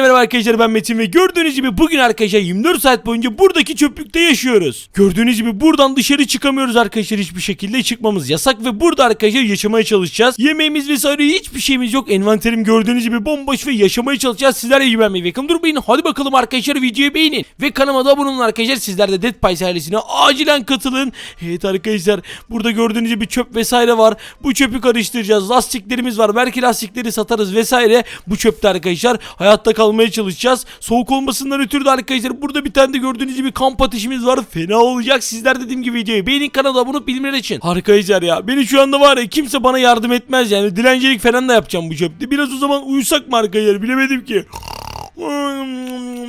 Hepinize merhaba arkadaşlar ben Metin ve gördüğünüz gibi bugün arkadaşlar 24 saat boyunca buradaki çöplükte yaşıyoruz. Gördüğünüz gibi buradan dışarı çıkamıyoruz arkadaşlar hiçbir şekilde çıkmamız yasak ve burada arkadaşlar yaşamaya çalışacağız. Yemeğimiz vesaire hiçbir şeyimiz yok. Envanterim gördüğünüz gibi bomboş ve yaşamaya çalışacağız. Sizler güvenmeyi ve yakın durmayın. Hadi bakalım arkadaşlar videoyu beğenin. Ve kanalıma da abone olun arkadaşlar. Sizler de Dead Pies ailesine acilen katılın. Evet arkadaşlar burada gördüğünüz gibi çöp vesaire var. Bu çöpü karıştıracağız. Lastiklerimiz var. Belki lastikleri satarız vesaire. Bu çöpte arkadaşlar hayatta kalmaya çalışacağız. Soğuk olmasından ötürü de arkadaşlar burada bir tane de gördüğünüz gibi kamp ateşimiz var. Fena olacak. Sizler dediğim gibi videoyu beğenin kanala abone olup bildirimleri için. Arkadaşlar ya beni şu anda var ya kimse bana yardım etmez yani. Dilencilik falan da yapacağım bu çöpte. Biraz o zaman uyusak mı arkadaşlar bilemedim ki.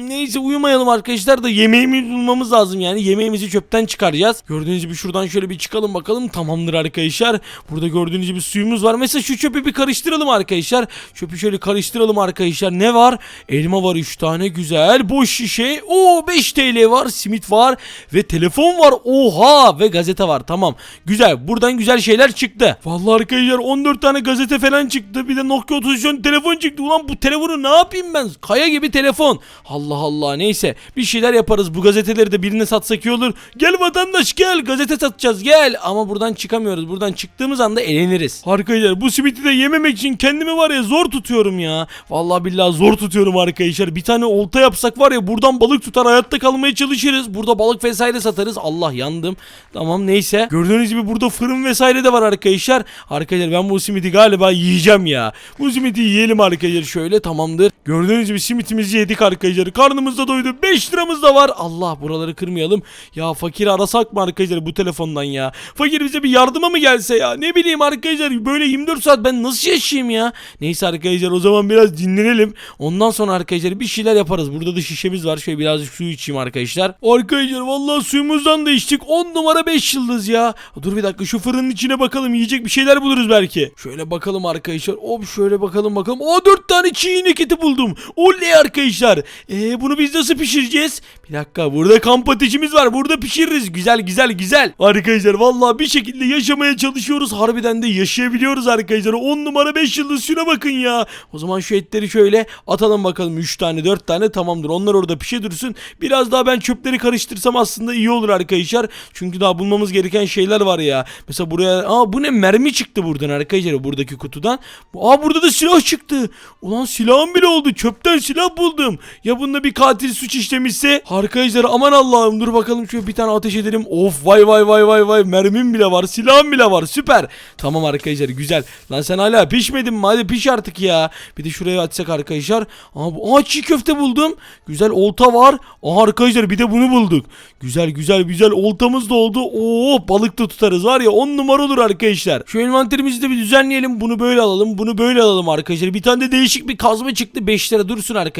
Neyse uyumayalım arkadaşlar da yemeğimizi bulmamız lazım yani yemeğimizi çöpten çıkaracağız. Gördüğünüz gibi şuradan şöyle bir çıkalım bakalım tamamdır arkadaşlar. Burada gördüğünüz gibi suyumuz var. Mesela şu çöpü bir karıştıralım arkadaşlar. Çöpü şöyle karıştıralım arkadaşlar. Ne var? Elma var 3 tane güzel. Boş şişe. Oo 5 TL var. Simit var ve telefon var. Oha ve gazete var. Tamam. Güzel. Buradan güzel şeyler çıktı. Vallahi arkadaşlar 14 tane gazete falan çıktı. Bir de Nokia 33 telefon çıktı. Ulan bu telefonu ne yapayım ben? Kaya gibi telefon. Allah Allah neyse bir şeyler yaparız. Bu gazeteleri de birine satsak iyi olur. Gel vatandaş gel gazete satacağız gel. Ama buradan çıkamıyoruz. Buradan çıktığımız anda eleniriz. Arkadaşlar bu simiti de yememek için kendimi var ya zor tutuyorum ya. Vallahi billahi zor tutuyorum arkadaşlar. Bir tane olta yapsak var ya buradan balık tutar hayatta kalmaya çalışırız. Burada balık vesaire satarız. Allah yandım. Tamam neyse. Gördüğünüz gibi burada fırın vesaire de var arkadaşlar. Arkadaşlar ben bu simiti galiba yiyeceğim ya. Bu simiti yiyelim arkadaşlar şöyle tamamdır. Gördüğünüz gibi simitimizi yedik arkadaşlar. Karnımız da doydu. 5 liramız da var. Allah buraları kırmayalım. Ya fakiri arasak mı arkadaşlar bu telefondan ya? Fakir bize bir yardıma mı gelse ya? Ne bileyim arkadaşlar böyle 24 saat ben nasıl yaşayayım ya? Neyse arkadaşlar o zaman biraz dinlenelim. Ondan sonra arkadaşlar bir şeyler yaparız. Burada da şişemiz var. Şöyle birazcık su içeyim arkadaşlar. Arkadaşlar vallahi suyumuzdan da içtik. 10 numara 5 yıldız ya. Dur bir dakika şu fırının içine bakalım. Yiyecek bir şeyler buluruz belki. Şöyle bakalım arkadaşlar. Hop şöyle bakalım bakalım. O 4 tane çiğ eti buldum. Oley arkadaşlar. Ee, bunu biz nasıl pişireceğiz? Bir dakika burada kamp ateşimiz var. Burada pişiririz. Güzel güzel güzel. Arkadaşlar vallahi bir şekilde yaşamaya çalışıyoruz. Harbiden de yaşayabiliyoruz arkadaşlar. 10 numara 5 yıldız şuna bakın ya. O zaman şu etleri şöyle atalım bakalım. 3 tane 4 tane tamamdır. Onlar orada pişe. Biraz daha ben çöpleri karıştırsam aslında iyi olur arkadaşlar. Çünkü daha bulmamız gereken şeyler var ya. Mesela buraya aa bu ne mermi çıktı buradan arkadaşlar buradaki kutudan. Aa burada da silah çıktı. Ulan silahım bile oldu. Çöpten silah buldum. Ya bunda bir katil suç işlemişse arkadaşlar aman Allah'ım dur bakalım şöyle bir tane ateş edelim. Of vay vay vay vay vay mermim bile var. Silahım bile var. Süper. Tamam arkadaşlar güzel. Lan sen hala pişmedin mi? Hadi piş artık ya. Bir de şuraya açsak arkadaşlar. Aa, aa çiğ köfte buldum. Güzel olta var. Aa arkadaşlar bir de bunu bulduk. Güzel güzel güzel oltamız da oldu. Oo balık da tutarız var ya 10 numara olur arkadaşlar. Şu envanterimizi de bir düzenleyelim. Bunu böyle alalım. Bunu böyle alalım arkadaşlar. Bir tane de değişik bir kazma çıktı. 5 lira dursun arkadaşlar.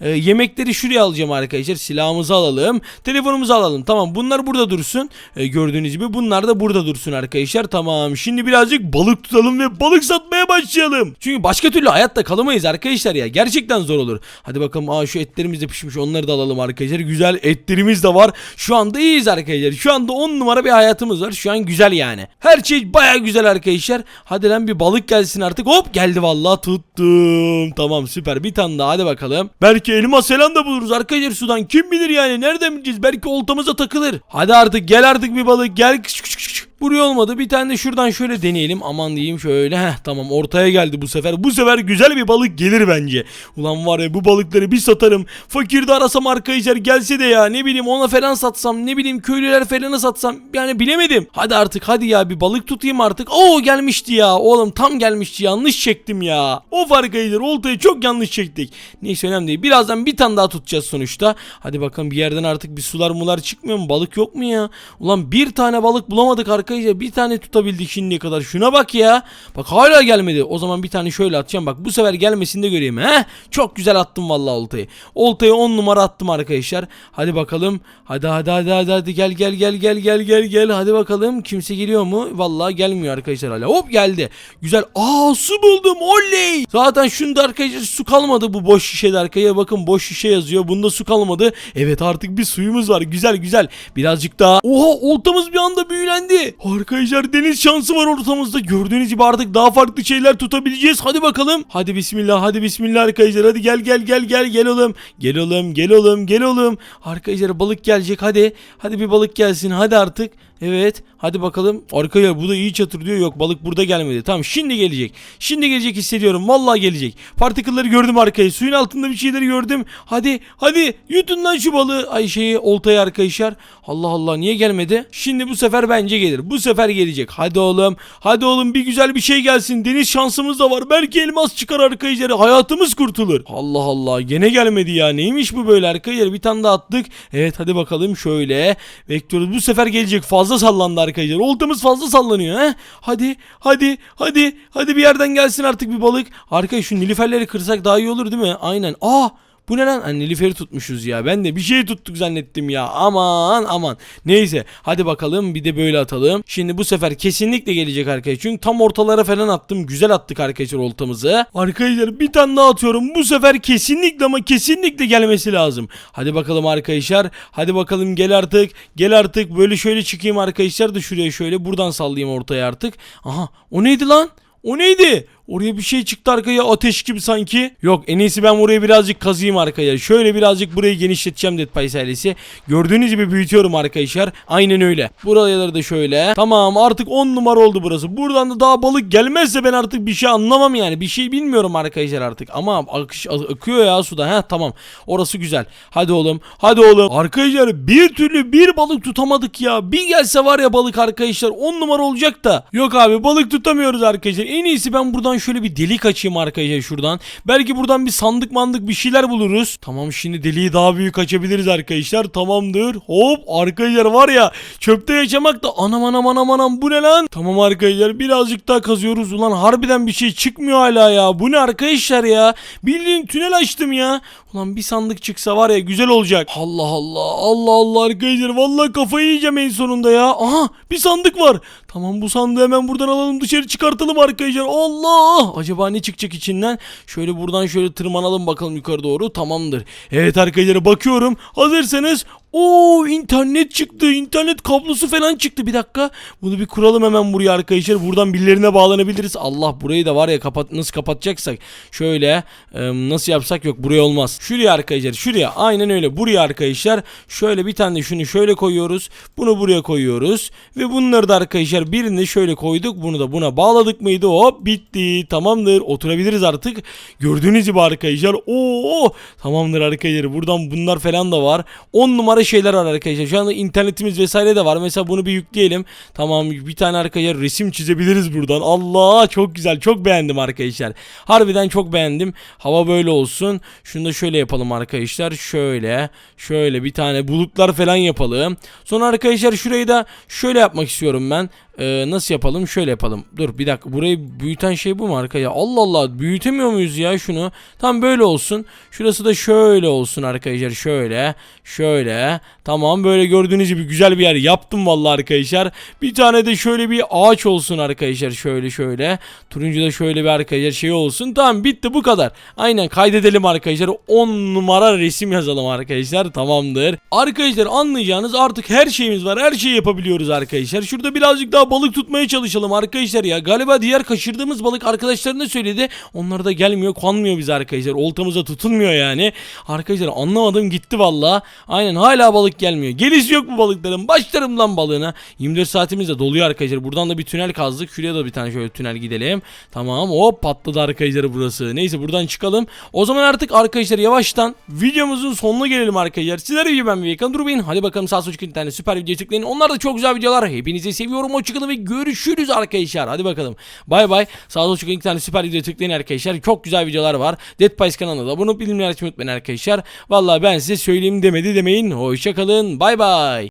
Ee, yemekleri şuraya alacağım arkadaşlar. Silahımızı alalım. Telefonumuzu alalım. Tamam bunlar burada dursun. Ee, gördüğünüz gibi bunlar da burada dursun arkadaşlar. Tamam. Şimdi birazcık balık tutalım ve balık satmaya başlayalım. Çünkü başka türlü hayatta kalamayız arkadaşlar ya. Gerçekten zor olur. Hadi bakalım. Aa şu etlerimiz de pişmiş. Onları da alalım arkadaşlar. Güzel etlerimiz de var. Şu anda iyiyiz arkadaşlar. Şu anda 10 numara bir hayatımız var. Şu an güzel yani. Her şey baya güzel arkadaşlar. Hadi lan bir balık gelsin artık. Hop geldi vallahi tuttum. Tamam süper. Bir tane daha hadi bakalım. Belki elmas falan da buluruz arkadaşlar sudan. Kim bilir yani. Nereden bileceğiz? Belki oltamıza takılır. Hadi artık gel artık bir balık. Gel. Küçük. Buraya olmadı. Bir tane de şuradan şöyle deneyelim. Aman diyeyim şöyle. Heh tamam ortaya geldi bu sefer. Bu sefer güzel bir balık gelir bence. Ulan var ya bu balıkları bir satarım. Fakir de arasam arkadaşlar gelse de ya ne bileyim ona falan satsam. Ne bileyim köylüler falan satsam. Yani bilemedim. Hadi artık hadi ya bir balık tutayım artık. Oo gelmişti ya. Oğlum tam gelmişti. Yanlış çektim ya. Of arkadaşlar oltayı çok yanlış çektik. Neyse önemli değil. Birazdan bir tane daha tutacağız sonuçta. Hadi bakalım bir yerden artık bir sular mular çıkmıyor mu? Balık yok mu ya? Ulan bir tane balık bulamadık arkadaşlar. Bir tane tutabildik şimdiye kadar. Şuna bak ya. Bak hala gelmedi. O zaman bir tane şöyle atacağım. Bak bu sefer gelmesini de göreyim. Heh. Çok güzel attım vallahi oltayı. Oltayı 10 numara attım arkadaşlar. Hadi bakalım. Hadi hadi hadi hadi, hadi. gel gel gel gel gel gel gel. Hadi bakalım. Kimse geliyor mu? Vallahi gelmiyor arkadaşlar hala. Hop geldi. Güzel. Aa su buldum. Oley. Zaten şunda arkadaşlar su kalmadı bu boş şişede arkaya. Bakın boş şişe yazıyor. Bunda su kalmadı. Evet artık bir suyumuz var. Güzel güzel. Birazcık daha. Oha oltamız bir anda büyülendi. Arkadaşlar deniz şansı var ortamızda. Gördüğünüz gibi artık daha farklı şeyler tutabileceğiz. Hadi bakalım. Hadi bismillah hadi bismillah arkadaşlar. Hadi gel gel gel gel gel oğlum. Gel oğlum gel oğlum gel oğlum. Arkadaşlar balık gelecek hadi. Hadi bir balık gelsin hadi artık. Evet hadi bakalım. Arkadaşlar bu da iyi çatır diyor. Yok balık burada gelmedi. Tamam şimdi gelecek. Şimdi gelecek hissediyorum. Vallahi gelecek. Partikülleri gördüm arkayı. Suyun altında bir şeyleri gördüm. Hadi hadi yutun lan şu balığı. Ay şeyi oltayı arkadaşlar. Allah Allah niye gelmedi? Şimdi bu sefer bence gelir. Bu sefer gelecek. Hadi oğlum. Hadi oğlum bir güzel bir şey gelsin. Deniz şansımız da var. Belki elmas çıkar arkadaşlar. Hayatımız kurtulur. Allah Allah. Gene gelmedi ya. Neymiş bu böyle arkadaşlar? Bir tane daha attık. Evet hadi bakalım şöyle. Bekliyoruz. Bu sefer gelecek. Fazla sallandı arkadaşlar. Oltamız fazla sallanıyor. He? Hadi hadi hadi. Hadi bir yerden gelsin artık bir balık. Arkadaşlar şu nilüferleri kırsak daha iyi olur değil mi? Aynen. Aa bu ne lan? Hani Nilüfer'i tutmuşuz ya. Ben de bir şey tuttuk zannettim ya. Aman aman. Neyse. Hadi bakalım bir de böyle atalım. Şimdi bu sefer kesinlikle gelecek arkadaşlar. Çünkü tam ortalara falan attım. Güzel attık arkadaşlar oltamızı. Arkadaşlar bir tane daha atıyorum. Bu sefer kesinlikle ama kesinlikle gelmesi lazım. Hadi bakalım arkadaşlar. Hadi bakalım gel artık. Gel artık. Böyle şöyle çıkayım arkadaşlar da şuraya şöyle. Buradan sallayayım ortaya artık. Aha o neydi lan? O neydi? Oraya bir şey çıktı arkaya ateş gibi sanki. Yok en iyisi ben burayı birazcık kazıyım arkaya. Şöyle birazcık burayı genişleteceğim Dead Pies. Gördüğünüz gibi büyütüyorum arkadaşlar. Aynen öyle. Buraları da şöyle. Tamam artık 10 numara oldu burası. Buradan da daha balık gelmezse ben artık bir şey anlamam yani. Bir şey bilmiyorum arkadaşlar artık. Ama akış akıyor ya suda. Heh tamam. Orası güzel. Hadi oğlum. Hadi oğlum. Arkadaşlar bir türlü bir balık tutamadık ya. Bir gelse var ya balık arkadaşlar 10 numara olacak da. Yok abi balık tutamıyoruz arkadaşlar. En iyisi ben buradan şöyle bir delik açayım arkadaşlar şuradan. Belki buradan bir sandık mandık bir şeyler buluruz. Tamam şimdi deliği daha büyük açabiliriz arkadaşlar. Tamamdır. Hop arkadaşlar var ya çöpte yaşamak da anam anam anam anam bu ne lan? Tamam arkadaşlar birazcık daha kazıyoruz. Ulan harbiden bir şey çıkmıyor hala ya. Bu ne arkadaşlar ya? Bildiğin tünel açtım ya. Ulan bir sandık çıksa var ya güzel olacak. Allah Allah Allah Allah arkadaşlar vallahi kafayı yiyeceğim en sonunda ya. Aha bir sandık var. Tamam bu sandığı hemen buradan alalım dışarı çıkartalım arkadaşlar. Allah! Acaba ne çıkacak içinden? Şöyle buradan şöyle tırmanalım bakalım yukarı doğru. Tamamdır. Evet arkadaşlar bakıyorum. Hazırsanız Oo internet çıktı. İnternet kablosu falan çıktı. Bir dakika. Bunu bir kuralım hemen buraya arkadaşlar. Buradan birilerine bağlanabiliriz. Allah burayı da var ya kapat nasıl kapatacaksak. Şöyle e, nasıl yapsak yok buraya olmaz. Şuraya arkadaşlar şuraya. Aynen öyle. Buraya arkadaşlar. Şöyle bir tane de şunu şöyle koyuyoruz. Bunu buraya koyuyoruz. Ve bunları da arkadaşlar birini şöyle koyduk. Bunu da buna bağladık mıydı? Hop bitti. Tamamdır. Oturabiliriz artık. Gördüğünüz gibi arkadaşlar. Oo tamamdır arkadaşlar. Buradan bunlar falan da var. 10 numara şeyler var arkadaşlar. Şu anda internetimiz vesaire de var. Mesela bunu bir yükleyelim. Tamam bir tane arkadaşlar resim çizebiliriz buradan. Allah çok güzel. Çok beğendim arkadaşlar. Harbiden çok beğendim. Hava böyle olsun. Şunu da şöyle yapalım arkadaşlar. Şöyle. Şöyle bir tane bulutlar falan yapalım. Sonra arkadaşlar şurayı da şöyle yapmak istiyorum ben. Ee, nasıl yapalım? Şöyle yapalım. Dur bir dakika. Burayı büyüten şey bu mu arkaya? Allah Allah. Büyütemiyor muyuz ya şunu? Tam böyle olsun. Şurası da şöyle olsun arkadaşlar. Şöyle. Şöyle. Tamam böyle gördüğünüz gibi güzel bir yer yaptım vallahi arkadaşlar. Bir tane de şöyle bir ağaç olsun arkadaşlar. Şöyle şöyle. Turuncu da şöyle bir arkadaşlar şey olsun. Tamam bitti bu kadar. Aynen kaydedelim arkadaşlar. 10 numara resim yazalım arkadaşlar. Tamamdır. Arkadaşlar anlayacağınız artık her şeyimiz var. Her şeyi yapabiliyoruz arkadaşlar. Şurada birazcık daha balık tutmaya çalışalım arkadaşlar ya. Galiba diğer kaçırdığımız balık arkadaşlarına söyledi. Onlar da gelmiyor, konmuyor bize arkadaşlar. Oltamıza tutunmuyor yani. Arkadaşlar anlamadım gitti valla. Aynen hala balık gelmiyor. Gelişi yok bu balıkların. Başlarım lan balığına. 24 saatimiz de doluyor arkadaşlar. Buradan da bir tünel kazdık. Şuraya da bir tane şöyle tünel gidelim. Tamam hop patladı arkadaşlar burası. Neyse buradan çıkalım. O zaman artık arkadaşlar yavaştan videomuzun sonuna gelelim arkadaşlar. Sizler gibi ben bir durmayın. Hadi bakalım sağ sol çıkın tane süper video tıklayın. Onlar da çok güzel videolar. Hepinizi seviyorum. Hoşçakalın ve görüşürüz arkadaşlar. Hadi bakalım. Bay bay. Sağ sol çıkın iki tane süper video tıklayın arkadaşlar. Çok güzel videolar var. Dead Pies kanalına da abone olup bildirimleri açmayı unutmayın arkadaşlar. Vallahi ben size söyleyeyim demedi demeyin. Hoşçakalın. Bay bay.